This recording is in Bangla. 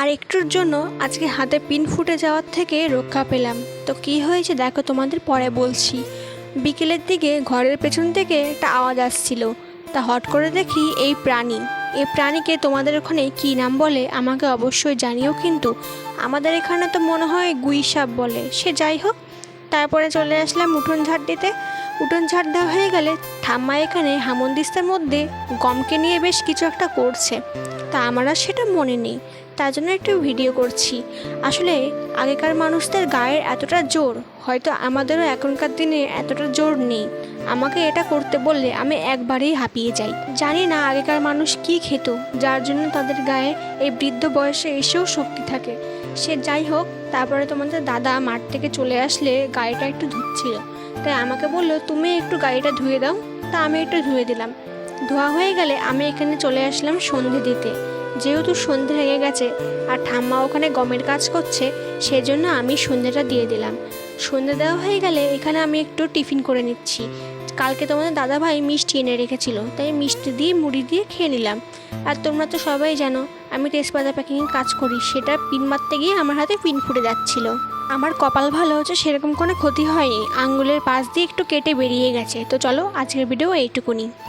আর একটুর জন্য আজকে হাতে পিন ফুটে যাওয়ার থেকে রক্ষা পেলাম। তো কি হয়েছে দেখো তোমাদের পরে বলছি। বিকেলের দিকে ঘরের পেছন থেকে একটা আওয়াজ আসছিল। তা হট করে দেখি এই প্রাণী। এই প্রাণীকে তোমাদের ওখানে কী নাম বলে আমাকে অবশ্যই জানিও কিন্তু। আমাদের এখানে তো মনে হয় গুই সাপ বলে। সে যাই হোক, তারপরে চলে আসলাম উঠোন ঝাড় দিতে। উঠোন ঝাড় দেওয়া হয়ে গেলে ঠাম্মা এখানে হামন্দিস্তার মধ্যে গমকে নিয়ে বেশ কিছু একটা করছে। তা আমার সেটা মনে নেই। তার জন্য একটু ভিডিও করছি। আসলে আগেকার মানুষদের গায়ের এতটা জোর, হয়তো আমাদেরও এখনকার দিনে এতটা জোর নেই। আমাকে এটা করতে বললে আমি একবারেই হাঁপিয়ে যাই। জানি না আগেকার মানুষ কি খেত, যার জন্য তাদের গায়ে এই বৃদ্ধ বয়সে এসেও শক্তি থাকে। সে যাই হোক, তারপরে তোমাদের দাদা মাঠ থেকে চলে আসলে গাড়িটা একটু ধুচ্ছিল। তাই আমাকে বলল, তুমি একটু গাড়িটা ধুয়ে দাও। তা আমি একটু ধুয়ে দিলাম। ধোয়া হয়ে গেলে আমি এখানে চলে আসলাম সন্ধে দিতে। যেহেতু সন্ধে লেগে গেছে আর ঠাম্মা ওখানে গমের কাজ করছে, সেজন্য আমি সন্ধেটা দিয়ে দিলাম। সন্ধে দেওয়া হয়ে গেলে এখানে আমি একটু টিফিন করে নিচ্ছি। কালকে তোমাদের দাদাভাই মিষ্টি এনে রেখেছিল, তাই মিষ্টি দিয়ে মুড়ি দিয়ে খেয়ে নিলাম। আর তোমরা তো সবাই জানো, আমি তেজপাতা প্যাকিংয়ে কাজ করি, সেটা পিন মারতে গিয়ে আমার হাতে পিন ফুটে যাচ্ছিল। আমার কপাল ভালো হচ্ছে, সেরকম কোনো ক্ষতি হয়নি। আঙ্গুলের পাশ দিয়ে একটু কেটে বেরিয়ে গেছে। তো চলো, আজকের ভিডিও এইটুকুনি।